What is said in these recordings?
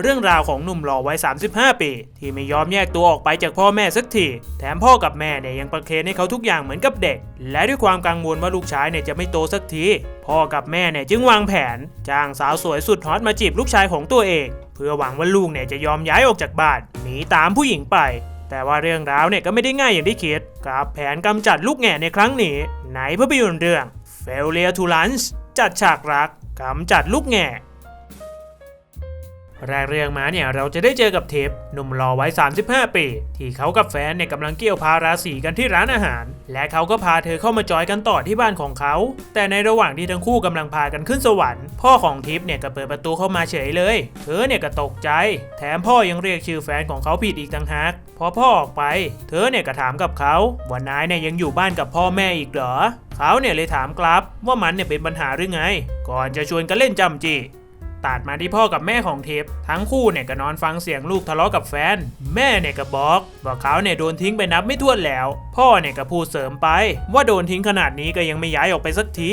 เรื่องราวของหนุ่มหล่อวัย 35 ปี ที่ไม่ยอมแยกตัวออกไปจากพ่อแม่สักที แถมพ่อกับแม่เนี่ยยังประเคนให้เขาทุกอย่างเหมือนกับเด็ก และด้วยความกังวลว่าลูกชายเนี่ยจะไม่โตสักที พ่อกับแม่เนี่ยจึงวางแผน จ้างสาวสวยสุดฮอตมาจีบลูกชายของตัวเอง เพื่อหวังว่าลูกเนี่ยจะยอมย้ายออกจากบ้านหนีตามผู้หญิงไปแต่ว่าเรื่องราวเนี่ยก็ไม่ได้ง่ายอย่างที่คิดกับแผนกำจัดลูกแง่ในครั้งนี้ ในภาพยนตร์เรื่อง Failure to Lunch จัดฉากรักกำจัดลูกแง่ แรกเรื่องมาเนี่ยเราจะได้เจอกับเทปหนุ่มหล่อวัย35 ปี ที่เขากับแฟนเนี่ยกำลังเกี่ยวพาราสีกันที่ร้านอาหาร และเขาก็พาเธอเข้ามาจอยกันต่อที่บ้านของเขา แต่ในระหว่างที่ทั้งคู่กำลังพากันขึ้นสวรรค์ พ่อของทิพย์เนี่ยก็เปิดประตูเข้ามาเฉยเลย เธอเนี่ยก็ตกใจ แถมพ่อยังเรียกชื่อแฟนของเขาผิดอีกต่างหากพอพ่อออกไป เธอเนี่ยก็ถามกับเขาว่านายเนี่ยยังอยู่บ้านกับพ่อแม่อีกเหรอเขาเนี่ยเลยถามกลับว่ามันเนี่ยเป็นปัญหาหรือไง ก่อนจะชวนกันเล่นจำจี ตัดมาที่พ่อกับแม่ของเทป ทั้งคู่เนี่ยก็นอนฟังเสียงลูกทะเลาะกับแฟน แม่เนี่ยก็บอกว่าเขาเนี่ยโดนทิ้งไปนับไม่ถ้วนแล้ว พ่อเนี่ยก็พูดเสริมไป ว่าโดนทิ้งขนาดนี้ก็ยังไม่ย้ายออกไปสักที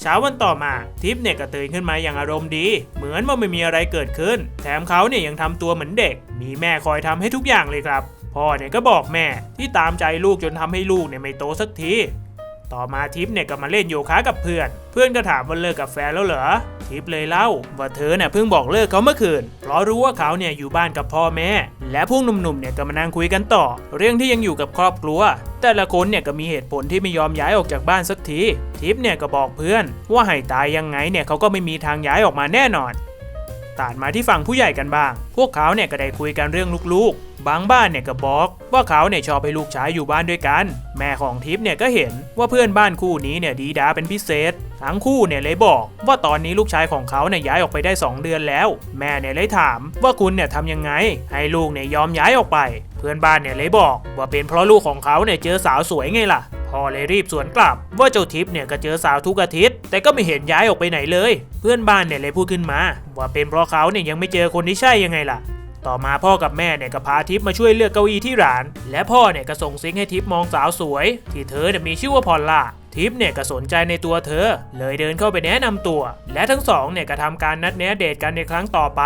เช้าวันต่อมาทิปเนี่ยก็ตื่นขึ้นมาอย่างอารมณ์ดี เหมือนว่าไม่มีอะไรเกิดขึ้น แถมเขาเนี่ยยังทำตัวเหมือนเด็ก มีแม่คอยทำให้ทุกอย่างเลยครับพ่อเนี่ยก็บอกแม่ที่ตามใจลูกจนทำให้ลูกเนี่ยไม่โตสักที ต่อมาทิปเนี่ยก็มาเล่นโยคะกับเพื่อน เพื่อนก็ถามว่าเลิกกับแฟนแล้วเหรอ ทิปเลยเล่า ว่าเธอเนี่ยเพิ่งบอกเลิกเขาเมื่อคืน เพราะรู้ว่าเขาเนี่ยอยู่บ้านกับพ่อแม่ และพวกหนุ่มๆเนี่ยก็มานั่งคุยกันต่อ เรื่องที่ยังอยู่กับครอบครัว แต่ละคนเนี่ยก็มีเหตุผลที่ไม่ยอมย้ายออกจากบ้านสักที ทิปเนี่ยก็บอกเพื่อน ว่าให้ตายยังไงเนี่ยเขาก็ไม่มีทางย้ายออกมาแน่นอน ตัดมาที่ฝั่งผู้ใหญ่กันบ้าง พวกเขาเนี่ยก็ได้คุยกันเรื่องลูกๆ บางบ้านเนี่ยก็บอก ว่าเขาเนี่ยชอบให้ลูกชายอยู่บ้านด้วยกัน แม่ของทิพย์เนี่ยก็เห็นว่าเพื่อนบ้านคู่นี้เนี่ยดีดาเป็นพิเศษ ทั้งคู่เนี่ยเลยบอกว่าตอนนี้ลูกชายของเขาเนี่ยย้ายออกไปได้ 2 เดือนแล้ว แม่เนี่ยเลยถามว่าคุณเนี่ยทำยังไง ให้ลูกเนี่ยยอมย้ายออกไป เพื่อนบ้านเนี่ยเลยบอกว่าเป็นเพราะลูกของเขาเนี่ยเจอสาวสวยไงล่ะ พ่อเลยรีบสวนกลับ ว่าเจ้าทิพย์เนี่ยก็เจอสาวทุกอาทิตย์ แต่ก็ไม่เห็นย้ายออกไปไหนเลย เพื่อนบ้านเนี่ยเลยพูดขึ้นมา ว่าเป็นเพราะเขาเนี่ยยังไม่เจอคนที่ใช่ยังไงล่ะ ต่อมาพ่อกับแม่เนี่ยก็พาทิพย์มาช่วยเลือกเก้าอี้ที่ร้าน และพ่อเนี่ยก็ส่งซิงให้ทิพย์มองสาวสวย ที่เธอเนี่ยมีชื่อว่าพอลล่าทิพย์เนี่ยก็สนใจในตัวเธอ เลยเดินเข้าไปแนะนำตัว และทั้งสองเนี่ยก็ทำการนัดแนะเดทกันในครั้งต่อไป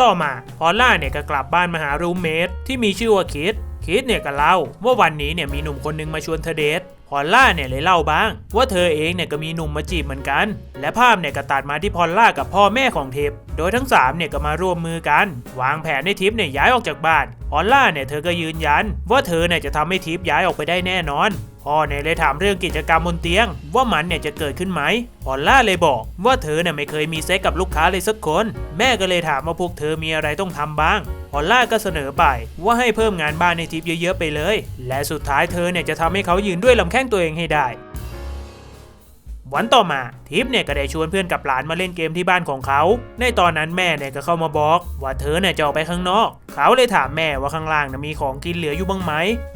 ต่อมาพอลล่าเนี่ยก็กลับบ้านมาหารูมเมทที่มีชื่อว่าคิด คิดเนี่ยก็เล่าว่าวันนี้เนี่ยมีหนุ่มคนหนึงมาชวนเธอเดทพอลล่าเนี่ยเลยเล่าบ้าง ว่าเธอเองเนี่ยก็มีหนุ่มมาจีบเหมือนกัน และภาพเนี่ยก็ตัดมาที่พอลล่ากับพ่อแม่ของทิพย์โดยทั้งสามเนี่ยก็มาร่วมมือกัน วางแผนให้ทิพย์เนี่ยย้ายออกจากบ้านพอลล่าเนี่ยเธอก็ยืนยัน ว่าเธอเนี่ยจะทำให้ทิพย์ย้ายออกไปได้แน่นอน พ่อเนี่ยเลยถามเรื่องกิจกรรมบนเตียง ว่ามันเนี่ยจะเกิดขึ้นไหมพอลล่าเลยบอก ว่าเธอเนี่ยไม่เคยมีเซ็กกับลูกค้าเลยสักคน แม่ก็เลยถามว่าพวกเธอมีอะไรต้องทำบ้างพอลล่าก็เสนอไปว่าให้เพิ่มงานบ้านในทิปเยอะๆไปเลย และสุดท้ายเธอเนี่ยจะทำให้เขายืนด้วยลำแข้งตัวเองให้ได้วันต่อมาทิปเนี่ยก็ได้ชวนเพื่อนกับหลานมาเล่นเกมที่บ้านของเขา ในตอนนั้นแม่เนี่ยก็เข้ามาบอก ว่าเธอเนี่ยจะออกไปข้างนอก เขาเลยถามแม่ว่าข้างล่างนะมีของกินเหลืออยู่บ้างไหม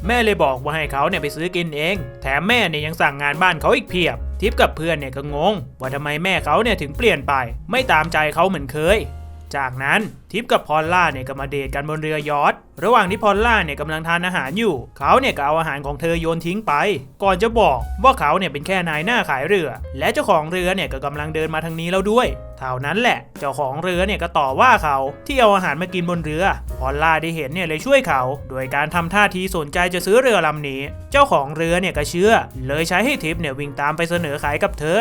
แม่เลยบอกว่าให้เขาเนี่ยไปซื้อกินเอง แถมแม่เนี่ยยังสั่งงานบ้านเขาอีกเพียบ ทิปกับเพื่อนเนี่ยก็งง ว่าทำไมแม่เขาเนี่ยถึงเปลี่ยนไป ไม่ตามใจเขาเหมือนเคย จากนั้นทิปกับพอลล่าเนี่ยก็มาเดทกันบนเรือยอทระหว่างที่พอลล่าเนี่ยกำลังทานอาหารอยู่ เขาเนี่ยก็เอาอาหารของเธอโยนทิ้งไป ก่อนจะบอกว่าเขาเนี่ยเป็นแค่นายหน้าขายเรือ และเจ้าของเรือเนี่ยก็กำลังเดินมาทางนี้แล้วด้วยเท่านั้นแหละเจ้าของเรือเนี่ยก็ต่อว่าเขาที่เอาอาหารมากินบนเรือ พอลล่าได้เห็นเนี่ยเลยช่วยเขา โดยการทำท่าทีสนใจจะซื้อเรือลำนี้ เจ้าของเรือเนี่ยก็เชื่อ เลยใช้ให้ทิปเนี่ยวิ่งตามไปเสนอขายกับเธอ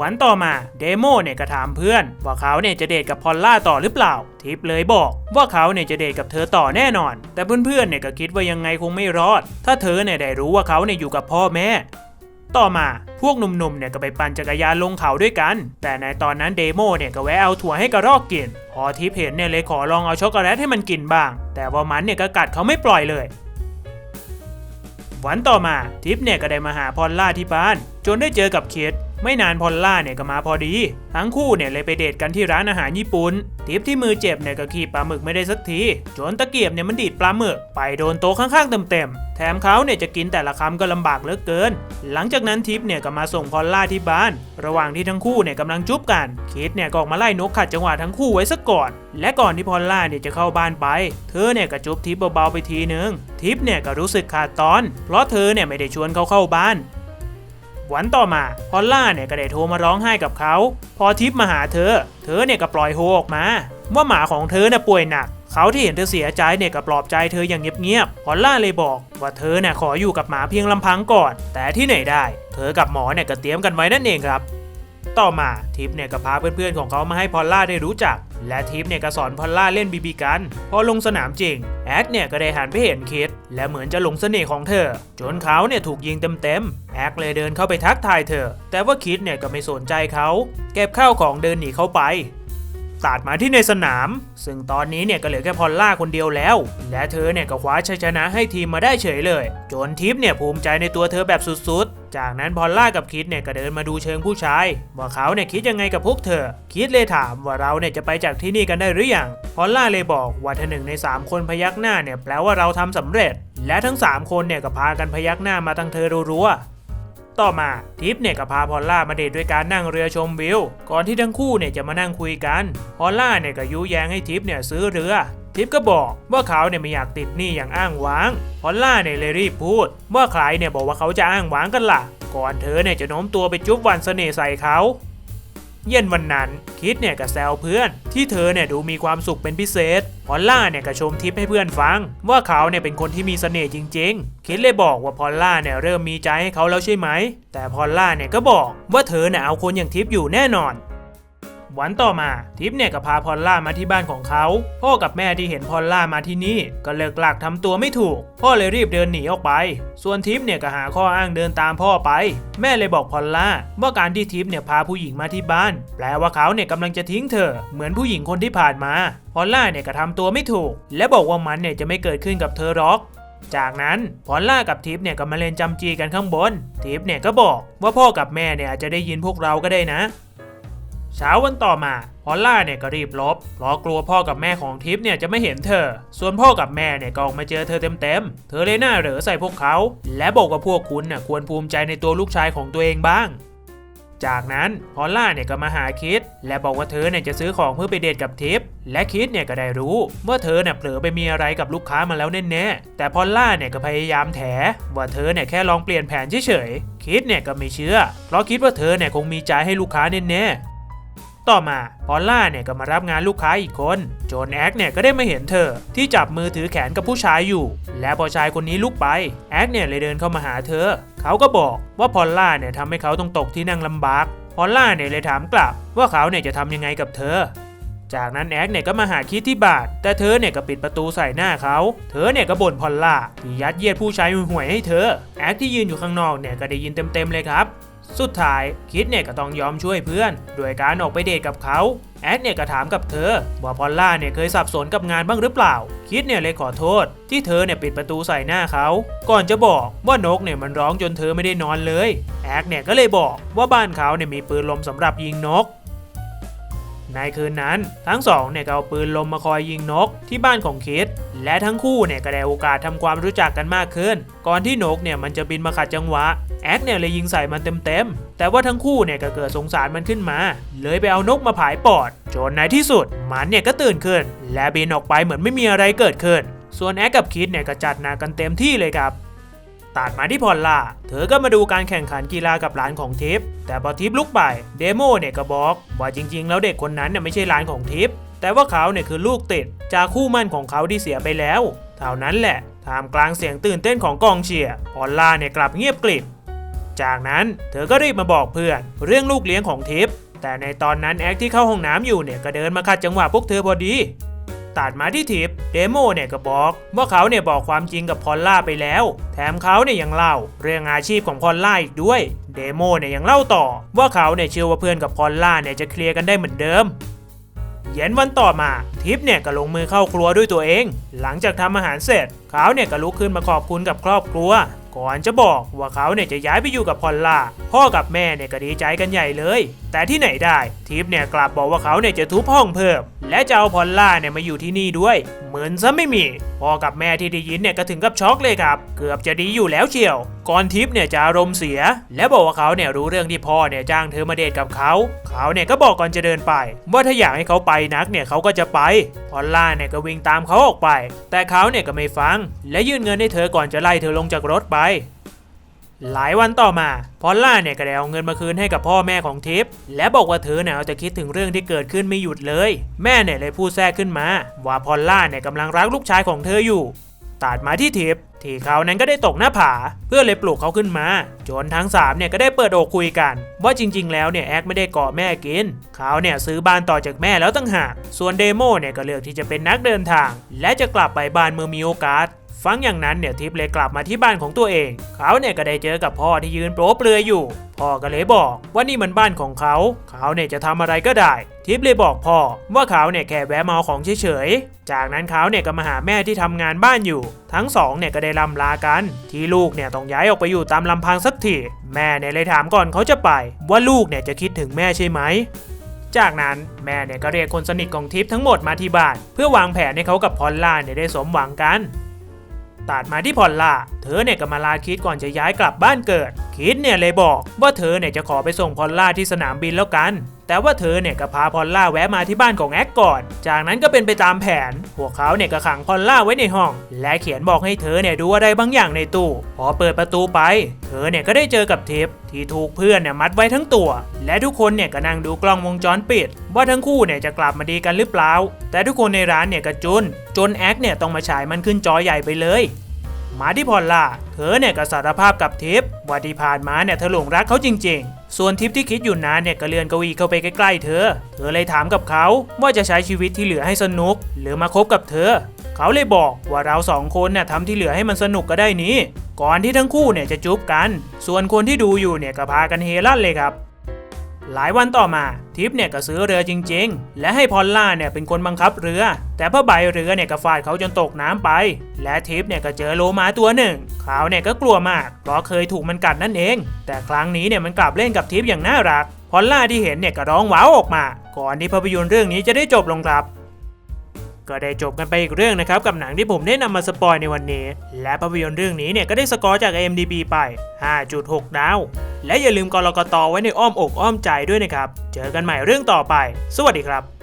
วันต่อมาเดโมเนี่ยก็ถามเพื่อน ว่าเขาเนี่ยจะเดทกับพอลล่าต่อหรือเปล่า ทิปเลยบอกว่าเขาเนี่ยจะเดทกับเธอต่อแน่นอน แต่เพื่อนๆเนี่ยก็คิดว่ายังไงคงไม่รอด ถ้าเธอเนี่ยได้รู้ว่าเขาเนี่ยอยู่กับพ่อแม่ต่อมาพวกหนุ่มๆเนี่ยก็ไปปั่นจักรยานลงเขาด้วยกัน แต่ในตอนนั้นเดโมเนี่ยก็แวะเอาถั่วให้กระรอกกิน พอทิปเห็นเนี่ยเลยขอลองเอาช็อกโกแลตให้มันกินบ้าง แต่ว่ามันเนี่ยก็กัดเขาไม่ปล่อยเลย วันต่อมาทิปเนี่ยก็ได้มาหาพอลล่าที่บ้าน จนได้เจอกับเคท ไม่นานพอลล่าเนี่ยก็มาพอดี ทั้งคู่เนี่ยเลยไปเดทกันที่ร้านอาหารญี่ปุ่นทิปที่มือเจ็บเนี่ยก็ขีบปลาหมึกไม่ได้สักทีจนตะเกียบเนี่ยมันดีดปลาหมึกไปโดนโต๊ะข้างๆเต็มๆแถมเขาเนี่ยจะกินแต่ละคำก็ลำบากเหลือเกิน หลังจากนั้นทิปเนี่ยก็มาส่งพอลล่าที่บ้าน ระหว่างที่ทั้งคู่เนี่ยกำลังจุ๊บกัน คิดเนี่ยก็ออกมาไล่นกขัดจังหวะทั้งคู่ไว้ซะก่อน และก่อนที่พอลล่าเนี่ยจะเข้าบ้านไป เธอเนี่ยก็จุ๊บทิปเบาๆไปทีนึง ทิปเนี่ยก็รู้สึกขาดตอน เพราะเธอเนี่ยไม่ได้ชวนเขาเข้าบ้าน วันต่อมาพอลล่าเนี่ยก็ได้โทรมาร้องไห้กับเขา พอทิปมาหาเธอ เธอเนี่ยก็ปล่อยโฮออกมา ว่าหมาของเธอน่ะป่วยหนักเขาที่เห็นเธอเสียใจเนี่ยก็ปลอบใจเธออย่างเงียบๆพอลล่าเลยบอกว่าเธอน่ะขออยู่กับหมาเพียงลำพังก่อน แต่ที่ไหนได้ เธอกับหมอเนี่ยก็เตรียมกันไว้นั่นเองครับ ต่อมาทิปเนี่ยก็พาเพื่อนๆของเขามาให้พอลล่าได้รู้จัก และทิปเนี่ยก็สอนพอลล่าเล่นบีบีกัน พอลงสนามจริง แอดเนี่ยก็ได้หันไปเห็นคิด และเหมือนจะหลงเสน่ห์ของเธอ จนเขาเนี่ยถูกยิงเต็มๆ แอดเลยเดินเข้าไปทักทายเธอ แต่ว่าคิดเนี่ยก็ไม่สนใจเขา เก็บข้าวของเดินหนีเข้าไป ตัดมาที่ในสนาม ซึ่งตอนนี้เนี่ยก็เหลือแค่พอลล่าคนเดียวแล้ว และเธอเนี่ยก็คว้าชัยชนะให้ทีมมาได้เฉยเลย จนทิปเนี่ยภูมิใจในตัวเธอแบบสุดๆ จากนั้นพอลล่ากับคิดเนี่ยก็เดินมาดูเชิงผู้ชาย ว่าเขาเนี่ยคิดยังไงกับพวกเธอ คิดเลยถามว่าเราเนี่ยจะไปจากที่นี่กันได้หรือยังพอลล่าเลยบอกว่าถ้าหนึ่งใน 3 คนพยักหน้าเนี่ยแปลว่าเราทำสำเร็จ และทั้ง 3 คนเนี่ยก็พากันพยักหน้ามาตั้งเธอรัวๆ ต่อมาทิปเนี่ยก็พาพอลล่ามาเดทด้วยการนั่งเรือชมวิว ก่อนที่ทั้งคู่เนี่ยจะมานั่งคุยกันพอลล่าเนี่ยก็ยุแยงให้ทิปเนี่ยซื้อเรือ ทิปก็บอกว่าเขาเนี่ยไม่อยากติดหนี้อย่างอ้างว้างพอลล่าเนี่ยเลยรีบพูด ว่าใครเนี่ยบอกว่าเขาจะอ้างว้างกันล่ะ ก่อนเธอเนี่ยจะโน้มตัวไปจุ๊บวันเสน่ห์ใส่เขา เย็นวันนั้น คิดเนี่ยก็แซวเพื่อน ที่เธอเนี่ยดูมีความสุขเป็นพิเศษพอลล่าเนี่ยก็ชมทิปให้เพื่อนฟัง ว่าเขาเนี่ยเป็นคนที่มีเสน่ห์จริง ๆ คิดเลยบอกว่าพอลล่าเนี่ยเริ่มมีใจให้เขาแล้วใช่ไหม แต่พอลล่าเนี่ยก็บอกว่าเธอเนี่ยเอาคนอย่างทิปอยู่แน่นอน วันต่อมา ทิปเนี่ยก็พาพอลล่ามาที่บ้านของเขา พ่อกับแม่ที่เห็นพอลล่ามาที่นี่ก็เลิกหลักทำตัวไม่ถูก พ่อเลยรีบเดินหนีออกไป ส่วนทิปเนี่ยก็หาข้ออ้างเดินตามพ่อไป แม่เลยบอกพอลล่าว่าการที่ทิปเนี่ยพาผู้หญิงมาที่บ้าน แปลว่าเขาเนี่ยกำลังจะทิ้งเธอ เหมือนผู้หญิงคนที่ผ่านมา พอลล่าเนี่ยก็ทำตัวไม่ถูก และบอกว่ามันเนี่ยจะไม่เกิดขึ้นกับเธอหรอกจากนั้นพอลล่ากับทิปเนี่ยก็มาเล่นจำจีกันข้างบน ทิปเนี่ยก็บอกว่าพ่อกับแม่เนี่ยอาจจะได้ยินพวกเราก็ได้นะ เช้าวันต่อมาพอลล่าเนี่ยก็รีบลบเพราะกลัวพ่อกับแม่ของทิปเนี่ยจะไม่เห็นเธอ ส่วนพ่อกับแม่เนี่ยก็ออกมาเจอเธอเต็มๆ เธอเลยหน้าเหรอใส่พวกเขา และบอกว่าพวกคุณน่ะควรภูมิใจในตัวลูกชายของตัวเองบ้าง จากนั้นพอลล่าเนี่ยก็มาหาคิด และบอกว่าเธอเนี่ยจะซื้อของเพื่อไปเดทกับทิป และคิดเนี่ยก็ได้รู้ว่าเธอเนี่ยเผลอไปมีอะไรกับลูกค้ามาแล้วแน่ๆแต่พอลล่าเนี่ยก็พยายามแถว่าเธอเนี่ยแค่ลองเปลี่ยนแผนเฉยๆคิดเนี่ยก็ไม่เชื่อ เพราะคิดว่าเธอเนี่ยคงมีใจให้ลูกค้าแน่ๆ ต่อมาพอลล่าเนี่ยก็มารับงานลูกค้าอีกคน โจนแอคเนี่ยก็ได้มาเห็นเธอ ที่จับมือถือแขนกับผู้ชายอยู่ และพอชายคนนี้ลุกไปแอคเนี่ยเลยเดินเข้ามาหาเธอ เขาก็บอกว่าพอลล่าเนี่ยทำให้เขาต้องตกที่นั่งลำบากพอลล่าเนี่ยเลยถามกลับ ว่าเขาเนี่ยจะทำยังไงกับเธอ จากนั้นแอคเนี่ยก็มาหาคิดที่บาท แต่เธอเนี่ยก็ปิดประตูใส่หน้าเขา เธอเนี่ยก็บ่นพอลล่าที่ยัดเยียดผู้ชายห่วยให้เธอ แอคที่ยืนอยู่ข้างนอกเนี่ยก็ได้ยินเต็มๆเลยครับ สุดท้ายคิดเนี่ยก็ต้องยอมช่วยเพื่อนโดยการออกไปเดทกับเขาแอดเนี่ยก็ถามกับเธอว่าพอลล่าเนี่ยเคยสับสนกับงานบ้างหรือเปล่า คิดเนี่ยเลยขอโทษ ที่เธอเนี่ยปิดประตูใส่หน้าเขา ก่อนจะบอกว่านกเนี่ยมันร้องจนเธอไม่ได้นอนเลย แอดเนี่ยก็เลยบอกว่าบ้านเขาเนี่ยมีปืนลมสำหรับยิงนก ในคืนนั้น ทั้งสองเนี่ยก็เอาปืนลมมาคอยยิงนกที่บ้านของคิดและทั้งคู่เนี่ยก็ได้โอกาสทำความรู้จักกันมากขึ้น ก่อนที่นกเนี่ยมันจะบินมาขัดจังหวะแอคเนี่ยเลยยิงใส่มันเต็มๆ แต่ว่าทั้งคู่เนี่ยก็เกิดสงสารมันขึ้นมา เลยไปเอานกมาผายปอด จนในที่สุดมันเนี่ยก็ตื่นขึ้น และบินออกไปเหมือนไม่มีอะไรเกิดขึ้น ส่วนแอคกับคิดเนี่ยก็จัดหนักกันเต็มที่เลยครับ ตัดมาที่พอลล่า เธอก็มาดูการแข่งขันกีฬากับหลานของทิป แต่พอทิปลุกไป เดโมเนี่ยก็บอก ว่าจริง ๆ แล้วเด็กคนนั้นเนี่ยไม่ใช่หลานของทิป แต่ว่าเขาเนี่ยคือลูกติด จากคู่มั่นของเขาที่เสียไปแล้ว เท่านั้นแหละท่ามกลางเสียงตื่นเต้นของกองเชียร์ พอลล่าเนี่ยกลับเงียบกริบ จากนั้นเธอก็รีบมาบอกเพื่อนเรื่องลูกเลี้ยงของทิป แต่ในตอนนั้นแอคที่เข้าห้องน้ำอยู่เนี่ยก็เดินมาขัดจังหวะพวกเธอพอดี ตัดมาที่ทิปเดโมเนี่ยก็บอกว่าเขาเนี่ยบอกความจริงกับพอลล่าไปแล้ว แถมเขาเนี่ยยังเล่าเรื่องอาชีพของพอลล่าอีกด้วย เดโมเนี่ยยังเล่าต่อ ว่าเขาเนี่ยเชื่อว่าเพื่อนกับพอลล่าเนี่ยจะเคลียร์กันได้เหมือนเดิมเย็นวันต่อมาทิปเนี่ยก็ลงมือเข้าครัวด้วยตัวเอง หลังจากทำอาหารเสร็จ เขาเนี่ยก็ลุกขึ้นมาขอบคุณกับครอบครัว ก่อนจะบอกว่าเขาเนี่ยจะย้ายไปอยู่กับพอลล่า พ่อกับแม่เนี่ยก็ดีใจกันใหญ่เลย แต่ที่ไหนได้ ทิปเนี่ยกลับบอกว่าเขาเนี่ยจะทุบห้องเพิ่ม และจะเอาพอลล่าเนี่ยมาอยู่ที่นี่ด้วย เหมือนซะไม่มีพ่อกับแม่ที่ได้ยินเนี่ยก็ถึงกับช็อกเลยครับ เกือบจะดีอยู่แล้วเชียว ก่อนทิปเนี่ยจะอารมณ์เสีย และบอกว่าเขาเนี่ยรู้เรื่องที่พ่อเนี่ยจ้างเธอมาเดทกับเขาเขาเนี่ยก็บอกก่อนจะเดินไป ว่าถ้าอยากให้เขาไปนักเนี่ยเขาก็จะไปพอลล่าเนี่ยก็วิ่งตามเขาออกไป แต่เขาเนี่ยก็ไม่ฟัง และยื่นเงินให้เธอก่อนจะไล่เธอลงจากรถไป หลายวันต่อมา พอลล่าเนี่ยก็ได้เอาเงินมาคืนให้กับพ่อแม่ของทิพย์และบอกว่าเธอเนี่ยเอาแต่คิดถึงเรื่องที่เกิดขึ้นไม่หยุดเลย แม่เนี่ยเลยพูดแทรกขึ้นมา ว่าพอลล่าเนี่ยกำลังรักลูกชายของเธออยู่ตัดมาที่ทิพย์ที่เขานั้นก็ได้ตกหน้าผา เพื่อเลยปลุกเขาขึ้นมา จนทั้งสามเนี่ยก็ได้เปิดอกคุยกัน ว่าจริง ๆ แล้วเนี่ยแอคไม่ได้เกาะแม่กิน เขาเนี่ยซื้อบ้านต่อจากแม่แล้วตั้งหากส่วนเดโมเนี่ยก็เลือกที่จะเป็นนักเดินทาง และจะกลับไปบ้านเมื่อมีโอกาส ฟังอย่างนั้นเนี่ยทิพย์เลยกลับมาที่บ้านของตัวเอง เขาเนี่ยก็ได้เจอกับพ่อที่ยืนโปรเปลือยอยู่ พ่อก็เลยบอกว่านี่มันบ้านของเขา เขาเนี่ยจะทำอะไรก็ได้ ทิพย์เลยบอกพ่อว่าเขาเนี่ยแค่แวะมาเอาของเฉยๆ จากนั้นเขาเนี่ยก็มาหาแม่ที่ทำงานบ้านอยู่ ทั้งสองเนี่ยก็ได้ลำลากัน ที่ลูกเนี่ยต้องย้ายออกไปอยู่ตามลำพังสักทีแม่เนี่ยเลยถามก่อนเขาจะไป ว่าลูกเนี่ยจะคิดถึงแม่ใช่ไหมจากนั้นแม่เนี่ยก็เรียกคนสนิทของทิพย์ทั้งหมดมาที่บ้าน เพื่อวางแผนให้เขากับพอลล่าเนี่ยได้สมหวังกัน ตัดมาที่พอลล่า เธอเนี่ยก็มาลาคิดก่อนจะย้ายกลับบ้านเกิด คิดเนี่ยเลยบอกว่าเธอเนี่ยจะขอไปส่งพอลล่าที่สนามบินแล้วกัน แต่ว่าเธอเนี่ยก็พาพอลล่าแวะมาที่บ้านของแอ็กก่อน จากนั้นก็เป็นไปตามแผน พวกเขาเนี่ยก็ขังพอลล่าไว้ในห้อง และเขียนบอกให้เธอเนี่ยดูอะไรบางอย่างในตู้ พอเปิดประตูไป เธอเนี่ยก็ได้เจอกับเทปที่ถูกเพื่อนเนี่ยมัดไว้ทั้งตัว และทุกคนเนี่ยก็นั่งดูกล้องวงจรปิด ว่าทั้งคู่เนี่ยจะกลับมาดีกันหรือเปล่า แต่ทุกคนในร้านเนี่ยก็จุน จนแอ็กเนี่ยต้องมาฉายมันขึ้นจอใหญ่ไปเลยมาที่พอลล่า เธอเนี่ยก็สารภาพกับทิปว่าที่ผ่านมาเนี่ยเธอหลงรักเขาจริง ส่วนทิปที่คิดอยู่นานเนี่ยก็เลื่อนเก้าอี้เข้าไปใกล้ๆเธอ เธอเลยถามกับเขาว่าจะใช้ชีวิตที่เหลือให้สนุก หรือมาคบกับเธอ เขาเลยบอกว่าเราสองคนเนี่ยทำที่เหลือให้มันสนุกก็ได้นี้ ก่อนที่ทั้งคู่เนี่ยจะจูบกัน ส่วนคนที่ดูอยู่เนี่ยก็พากันเฮลั่นเลยครับ หลายวันต่อมาทิปเนี่ยก็ซื้อเรือจริง ๆ และให้พอลล่าเนี่ยเป็นคนบังคับเรือ แต่ผ้าใบเรือเนี่ยก็ฟาดเขาจนตกน้ำไป และทิปเนี่ยก็เจอโลมาตัวหนึ่งเขาเนี่ยก็กลัวมากเพราะเคยถูกมันกัดนั่นเอง แต่ครั้งนี้เนี่ยมันกลับเล่นกับทิปอย่างน่ารักพอลล่าที่เห็นเนี่ยก็ร้องว้าวออกมา ก่อนที่ภาพยนตร์เรื่องนี้จะได้จบลงครับ ก็ได้จบกันไปอีกเรื่องนะครับกับหนังที่ผมได้นำมาสปอยในวันนี้ และภาพยนตร์เรื่องนี้เนี่ยก็ได้สกอร์จาก IMDb ไป 5.6 ดาว และอย่าลืมกรกตไว้ในอ้อมอกอ้อมใจด้วยนะครับ เจอกันใหม่เรื่องต่อไป สวัสดีครับ